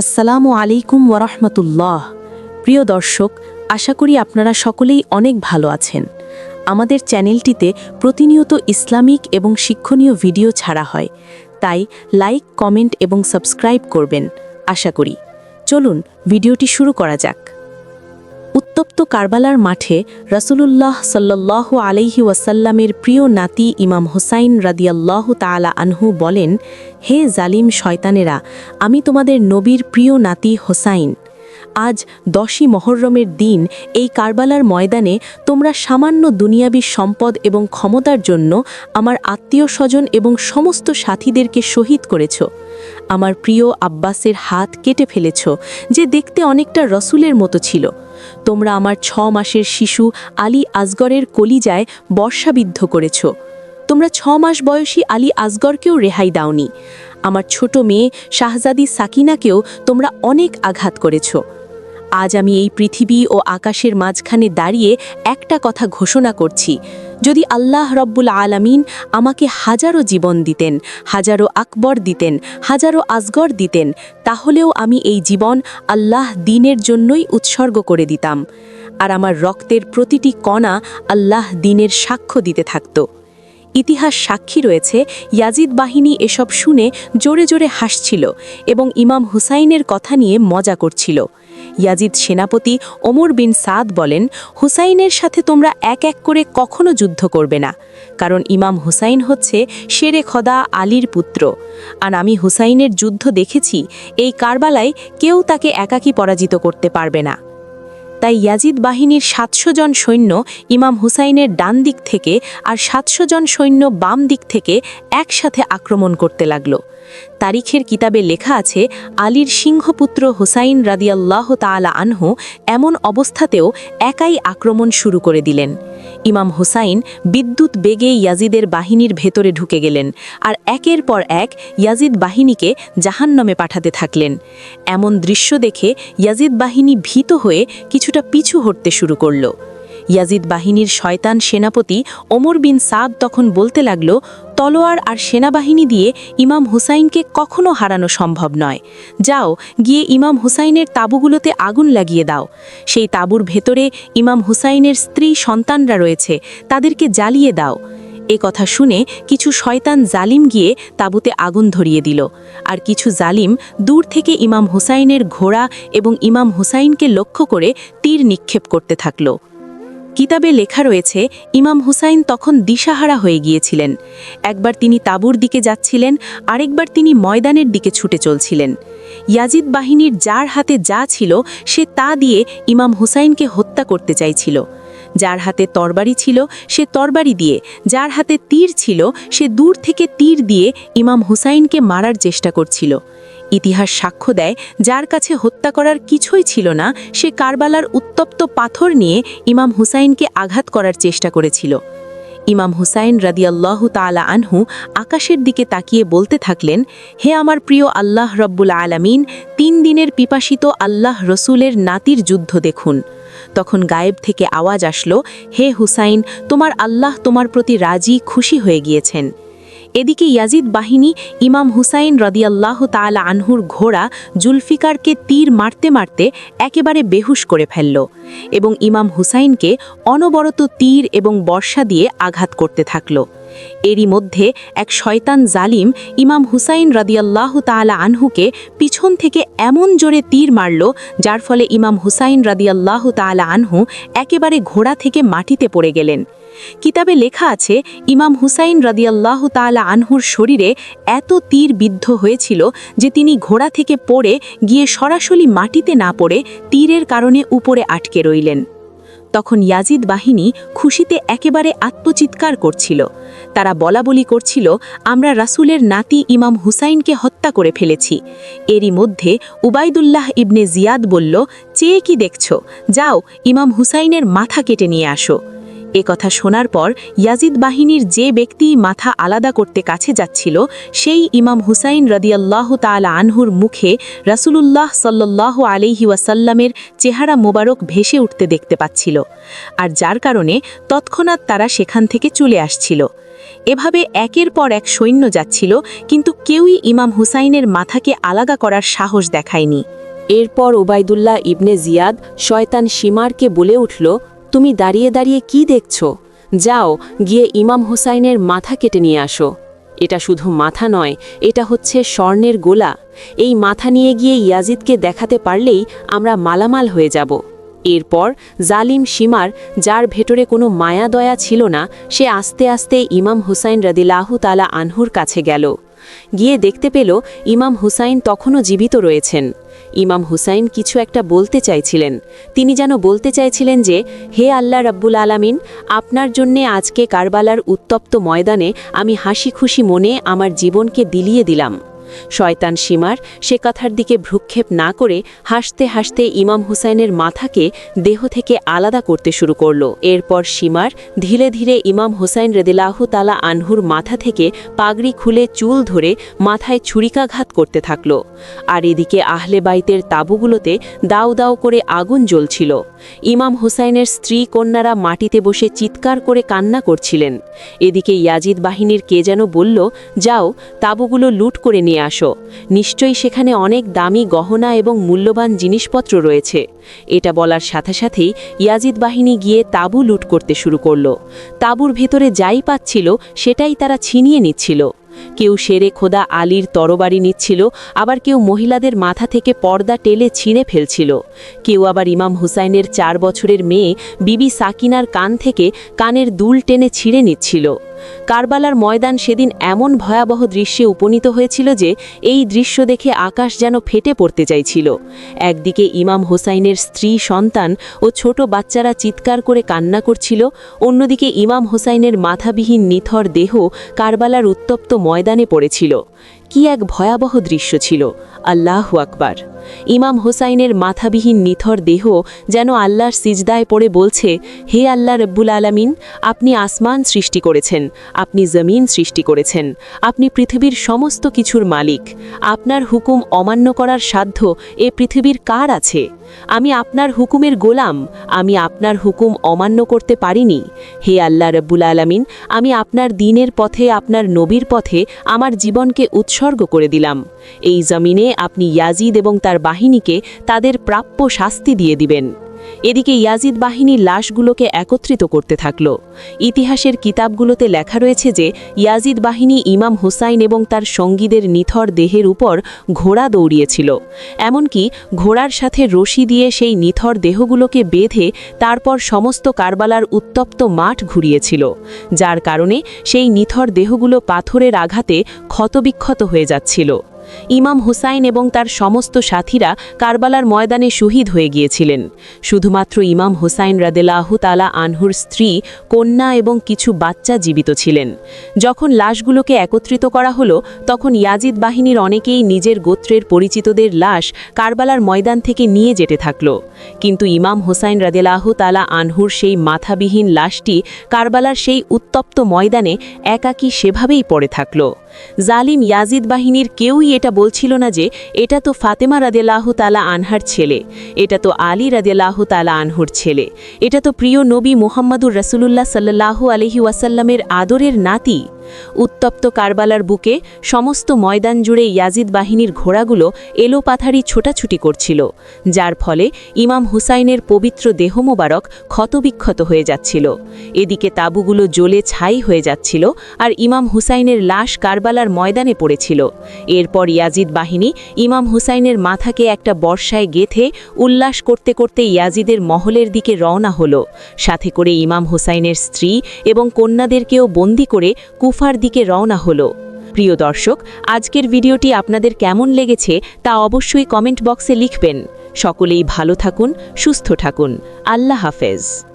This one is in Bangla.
আসসালামু আলাইকুম ওরহমতুল্লাহ প্রিয় দর্শক, আশা করি আপনারা সকলেই অনেক ভালো আছেন। আমাদের চ্যানেলটিতে প্রতিনিয়ত ইসলামিক এবং শিক্ষণীয় ভিডিও ছাড়া হয়। তাই লাইক, কমেন্ট এবং সাবস্ক্রাইব করবেন, আশা করি। চলুন, ভিডিওটি শুরু করা যাক। উত্তপ্ত কারবালার মাঠে রসুলুল্লাহ সাল্লাহ আলাইহি ওয়াসাল্লামের প্রিয় নাতি ইমাম হোসাইন রাদিয়াল্লাহ তালা আনহু বলেন, হে জালিম শয়তানেরা, আমি তোমাদের নবীর প্রিয় নাতি হোসাইন। আজ দশই মহরমের দিন, এই কারবালার ময়দানে তোমরা সামান্য দুনিয়াবী সম্পদ এবং ক্ষমতার জন্য আমার আত্মীয় স্বজন এবং সমস্ত সাথীদেরকে শহীদ করেছ। আমার প্রিয় আব্বাসের হাত কেটে ফেলেছ, যে দেখতে অনেকটা রসুলের মতো ছিল। তোমরা আমার ছ মাসের শিশু আলী আজগরের কলিজায় বর্ষাবিদ্ধ করেছ। তোমরা ছ মাস বয়সী আলী আজগরকেও রেহাই দাওনি। আমার ছোট মেয়ে শাহজাদি সাকিনাকেও তোমরা অনেক আঘাত করেছ। আজ আমি এই পৃথিবী ও আকাশের মাঝখানে দাঁড়িয়ে একটা কথা ঘোষণা করছি। যদি আল্লাহ রব্বুল আলামিন আমাকে হাজারো জীবন দিতেন, হাজারো আকবর দিতেন, হাজারো আজগর দিতেন, তাহলেও আমি এই জীবন আল্লাহ দিনের জন্যই উৎসর্গ করে দিতাম। আর আমার রক্তের প্রতিটি কণা আল্লাহ দিনের সাক্ষ্য দিতে থাকত। ইতিহাস সাক্ষী রয়েছে, ইয়াজিদ বাহিনী এসব শুনে জোরে জোরে হাসছিল এবং ইমাম হুসাইনের কথা নিয়ে মজা করছিল। ইয়াজিদ সেনাপতি ওমর বিন সাদ বলেন, হুসাইনের সাথে তোমরা এক এক করে কখনো যুদ্ধ করবে না, কারণ ইমাম হুসাইন হচ্ছে শেরে খদা আলীর পুত্র। আর আমি হুসাইনের যুদ্ধ দেখেছি, এই কারবালায় কেউ তাকে একাকী পরাজিত করতে পারবে না। তাই ইয়াজিদ বাহিনীর সাতশো জন সৈন্য ইমাম হুসাইনের ডান দিক থেকে আর সাতশো জন সৈন্য বাম দিক থেকে একসাথে আক্রমণ করতে লাগল। তারিখের কিতাবে লেখা আছে, আলীর সিংহপুত্র হোসাইন রাদিয়াল্লাহ তালা আনহু এমন অবস্থাতেও একাই আক্রমণ শুরু করে দিলেন। ইমাম হোসাইন বিদ্যুৎ বেগে ইয়াজিদের বাহিনীর ভেতরে ঢুকে গেলেন আর একের পর এক ইয়াজিদ বাহিনীকে জাহান্নমে পাঠাতে থাকলেন। এমন দৃশ্য দেখে ইয়াজিদ বাহিনী ভীত হয়ে কিছুটা পিছু হটতে শুরু করল। ইয়াজিদ বাহিনীর শয়তান সেনাপতি ওমর বিন সাদ তখন বলতে লাগল তলোয়ার আর সেনাবাহিনী দিয়ে ইমাম হুসাইনকে কখনো হারানো সম্ভব নয়। যাও, গিয়ে ইমাম হুসাইনের তাঁবুগুলোতে আগুন লাগিয়ে দাও। সেই তাঁবুর ভেতরে ইমাম হুসাইনের স্ত্রী সন্তানরা রয়েছে, তাদেরকে জ্বালিয়ে দাও। এ কথা শুনে কিছু শয়তান জালিম গিয়ে তাঁবুতে আগুন ধরিয়ে দিল। আর কিছু জালিম দূর থেকে ইমাম হুসাইনের ঘোড়া এবং ইমাম হুসাইনকে লক্ষ্য করে তীর নিক্ষেপ করতে থাকল। কিতাবে লেখা রয়েছে, ইমাম হুসাইন তখন দিশাহারা হয়ে গিয়েছিলেন। একবার তিনি তাবুর দিকে যাচ্ছিলেন, আরেকবার তিনি ময়দানের দিকে ছুটে চলছিলেন। ইয়াজিদ বাহিনীর যার হাতে যা ছিল, সে তা দিয়ে ইমাম হুসাইনকে হত্যা করতে চাইছিল। যার হাতে তরবারি ছিল, সে তরবারি দিয়ে, যার হাতে তীর ছিল, সে দূর থেকে তীর দিয়ে ইমাম হুসাইনকে মারার চেষ্টা করছিল। ইতিহাস সাক্ষ্য দেয়, যার কাছে হত্যা করার কিছুই ছিল না, সে কারবালার উত্তপ্ত পাথর নিয়ে ইমাম হুসাইনকে আঘাত করার চেষ্টা করেছিল। ইমাম হুসাইন রাদিয়াল্লাহ তালা আনহু আকাশের দিকে তাকিয়ে বলতে থাকলেন, হে আমার প্রিয় আল্লাহ রব্বুল আলামিন, তিন দিনের পিপাসিত আল্লাহ রসুলের নাতির যুদ্ধ দেখুন। তখন গায়েব থেকে আওয়াজ আসলো, হে হুসাইন, তোমার আল্লাহ তোমার প্রতি রাজি, খুশি হয়ে গিয়েছেন। এদিকে ইয়াজিদ বাহিনী ইমাম হুসাইন রদিয়াল্লাহ তালা আনহুর ঘোড়া জুলফিকারকে তীর মারতে মারতে একেবারে বেহুশ করে ফেলল এবং ইমাম হুসাইনকে অনবরত তীর এবং বর্ষা দিয়ে আঘাত করতে থাকল। এরই মধ্যে এক শয়তান জালিম ইমাম হুসাইন রাদিয়াল্লাহ তালা আনহুকে পিছন থেকে এমন জোরে তীর মারল, যার ফলে ইমাম হুসাইন রাদিয়াল্লাহ তালা আনহু একেবারে ঘোড়া থেকে মাটিতে পড়ে গেলেন। কিতাবে লেখা আছে, ইমাম হুসাইন রাদিয়াল্লাহ তালা আনহুর শরীরে এত তীর বিদ্ধ হয়েছিল যে তিনি ঘোড়া থেকে পড়ে গিয়ে সরাসরি মাটিতে না পড়ে তীরের কারণে উপরে আটকে রইলেন। তখন ইয়াজিদ বাহিনী খুশিতে একেবারে আত্মচিৎকার করছিল। তারা বলাবলি করছিল, আমরা রাসুলের নাতি ইমাম হুসাইনকে হত্যা করে ফেলেছি। এরই মধ্যে উবায়দুল্লাহ ইবনে জিয়াদ বলল, চেয়ে কি দেখছ? যাও, ইমাম হুসাইনের মাথা কেটে নিয়ে আসো। এ কথা শোনার পর ইয়াজিদ বাহিনীর যে ব্যক্তি মাথা আলাদা করতে কাছে যাচ্ছিল, সেই ইমাম হুসাইন রদিয়াল্লাহ তালা আনহুর মুখে রাসুলুল্লাহ সাল্লাহ আলিহি ওয়াসাল্লামের চেহারা মোবারক ভেসে উঠতে দেখতে পাচ্ছিল। আর যার কারণে তৎক্ষণাৎ তারা সেখান থেকে চলে আসছিল। এভাবে একের পর এক সৈন্য যাচ্ছিল, কিন্তু কেউই ইমাম হুসাইনের মাথাকে আলাদা করার সাহস দেখায়নি। এরপর ওবায়দুল্লাহ ইবনে জিয়াদ শয়তান সীমারকে বলে উঠল তুমি দাঁড়িয়ে দাঁড়িয়ে কি দেখছ? যাও, গিয়ে ইমাম হুসাইনের মাথা কেটে নিয়ে আসো। এটা শুধু মাথা নয়, এটা হচ্ছে স্বর্ণের গোলা। এই মাথা নিয়ে গিয়ে ইয়াজিদকে দেখাতে পারলেই আমরা মালামাল হয়ে যাব। এরপর জালিম সীমার, যার ভেতরে কোনো মায়া দয়া ছিল না, সে আস্তে আস্তে ইমাম হুসাইন রদিলাহু তালা আনহুর কাছে গেল। গিয়ে দেখতে পেল ইমাম হুসাইন তখনও জীবিত রয়েছেন। ইমাম হুসাইন কিছু একটা বলতে চাইছিলেন। তিনি যেন বলতে চাইছিলেন যে, হে আল্লাহ রাব্বুল আলামিন, আপনার জন্যে আজকে কারবালার উত্তপ্ত ময়দানে আমি হাসি খুশি মনে আমার জীবনকে দিলিয়ে দিলাম। শয়তান সীমার সে কথার দিকে ভ্রুক্ষেপ না করে হাসতে হাসতে ইমাম হুসাইনের মাথাকে দেহ থেকে আলাদা করতে শুরু করল। এরপর সীমার ধীরে ধীরে ইমাম হুসাইন রেদিলাহ তালা আনহুর মাথা থেকে পাগড়ি খুলে চুল ধরে মাথায় ছুরিকাঘাত করতে থাকল। আর এদিকে আহলে বাইতের তাঁবুগুলোতে দাও দাও করে আগুন জ্বলছিল। ইমাম হুসাইনের স্ত্রী কন্যারা মাটিতে বসে চিৎকার করে কান্না করছিলেন। এদিকে ইয়াজিদ বাহিনীর কে যেন বলল, যাও, তাঁবুগুলো লুট করে নিয়ে আসো। নিশ্চয়ই সেখানে অনেক দামি গহনা এবং মূল্যবান জিনিসপত্র রয়েছে। এটা বলার সাথে সাথেই ইয়াজিদ বাহিনী গিয়ে তাঁবু লুট করতে শুরু করল। তাঁবুর ভেতরে যাই পাচ্ছিল, সেটাই তারা ছিনিয়ে নিচ্ছিল। কেউ শেরে খোদা আলীর তরবারি নিচ্ছিল, আবার কেউ মহিলাদের মাথা থেকে পর্দা টেলে ছিঁড়ে ফেলছিল। কেউ আবার ইমাম হুসাইনের চার বছরের মেয়ে বিবি সাকিনার কান থেকে কানের দুল টেনে ছিঁড়ে নিচ্ছিল। কারবালার ময়দান সেদিন এমন ভয়াবহ দৃশ্যে উপনীত হয়েছিল যে, এই দৃশ্য দেখে আকাশ যেন ফেটে পড়তে চাইছিল। একদিকে ইমাম হোসাইনের স্ত্রী সন্তান ও ছোট বাচ্চারা চিৎকার করে কান্না করছিল, অন্যদিকে ইমাম হোসাইনের মাথাবিহীন নিথর দেহ কারবালার উত্তপ্ত ময়দানে পড়েছিল। কি এক ভয়াবহ দৃশ্য ছিল। আল্লাহ আকবার। ইমাম হোসাইনের মাথাবিহীন নিথর দেহ যেন আল্লাহর সিজদায় পড়ে বলছে, হে আল্লাহ রব্বুল আলামিন, আপনি আসমান সৃষ্টি করেছেন, আপনি জমিন সৃষ্টি করেছেন, আপনি পৃথিবীর সমস্ত কিছুর মালিক। আপনার হুকুম অমান্য করার সাধ্য এ পৃথিবীর কার আছে? আমি আপনার হুকুমের গোলাম, আমি আপনার হুকুম অমান্য করতে পারিনি। হে আল্লাহ রব্বুল আলামিন, আমি আপনার দিনের পথে, আপনার নবীর পথে, আমার জীবনকে উৎসর্গ করে দিলাম। এই জমিনে আপনি ইয়াজিদ এবং তার বাহিনীকে তাদের প্রাপ্য শাস্তি দিয়ে দিবেন। এদিকে ইয়াজিদ বাহিনীর লাশগুলোকে একত্রিত করতে থাকল। ইতিহাসের কিতাবগুলোতে লেখা রয়েছে যে, ইয়াজিদ বাহিনী ইমাম হুসাইন এবং তার সঙ্গীদের নিথর দেহের উপর ঘোড়া দৌড়িয়েছিল। এমনকি ঘোড়ার সাথে রশি দিয়ে সেই নিথর দেহগুলোকে বেঁধে তারপর সমস্ত কারবালার উত্তপ্ত মাঠ ঘুরিয়েছিল, যার কারণে সেই নিথর দেহগুলো পাথরের আঘাতে ক্ষতবিক্ষত হয়ে যাচ্ছিল। ইমাম হুসাইন এবং তার সমস্ত সাথীরা কারবালার ময়দানে শহীদ হয়ে গিয়েছিলেন। শুধুমাত্র ইমাম হুসাইন রাদেলাহ তালা আনহুর স্ত্রী, কন্যা এবং কিছু বাচ্চা জীবিত ছিলেন। যখন লাশগুলোকে একত্রিত করা হলো, তখন ইয়াজিদ বাহিনীর অনেকেই নিজের গোত্রের পরিচিতদের লাশ কারবালার ময়দান থেকে নিয়ে যেতে থাকল। কিন্তু ইমাম হোসাইন রাদেলাহ তালা আনহুর সেই মাথাবিহীন লাশটি কারবালার সেই উত্তপ্ত ময়দানে একাকী সেভাবেই পড়ে থাকল। জালিম ইয়াজিদ বাহিনীর কেউই এটা বলছিল না যে এটা তো ফাতেমা রাদেলাহ তালা আনহার ছেলে, এটা তো আলী রাদেলাহ তালা আনহুর ছেলে, এটা তো প্রিয় নবী মোহাম্মদুর রসুলুল্লাহ সাল্লাহ আলহি ওয়াসাল্লামের আদরের নাতি। উত্তপ্ত কারবালার বুকে সমস্ত ময়দান জুড়ে ইয়াজিদ বাহিনীর ঘোড়াগুলো এলোপাথারি ছোটাছুটি করছিল, যার ফলে ইমাম হুসাইনের পবিত্র দেহ মোবারক ক্ষতবিক্ষত হয়ে যাচ্ছিল। এদিকে তাঁবুগুলো জ্বলে ছাই হয়ে যাচ্ছিল আর ইমাম হুসাইনের লাশ কারবালার ময়দানে পড়েছিল। এরপর ইয়াজিদ বাহিনী ইমাম হুসাইনের মাথাকে একটা বর্ষায় গেথে উল্লাস করতে করতে ইয়াজিদের মহলের দিকে রওনা হলো। সাথে করে ইমাম হুসাইনের স্ত্রী এবং কন্যাদেরকেও বন্দি করে কুফার দিকে রওনা হলো। প্রিয় দর্শক, আজকের ভিডিওটি আপনাদের কেমন লেগেছে তা অবশ্যই কমেন্ট বক্সে লিখবেন। সকলেই ভালো থাকুন, সুস্থ থাকুন। আল্লাহ হাফেজ।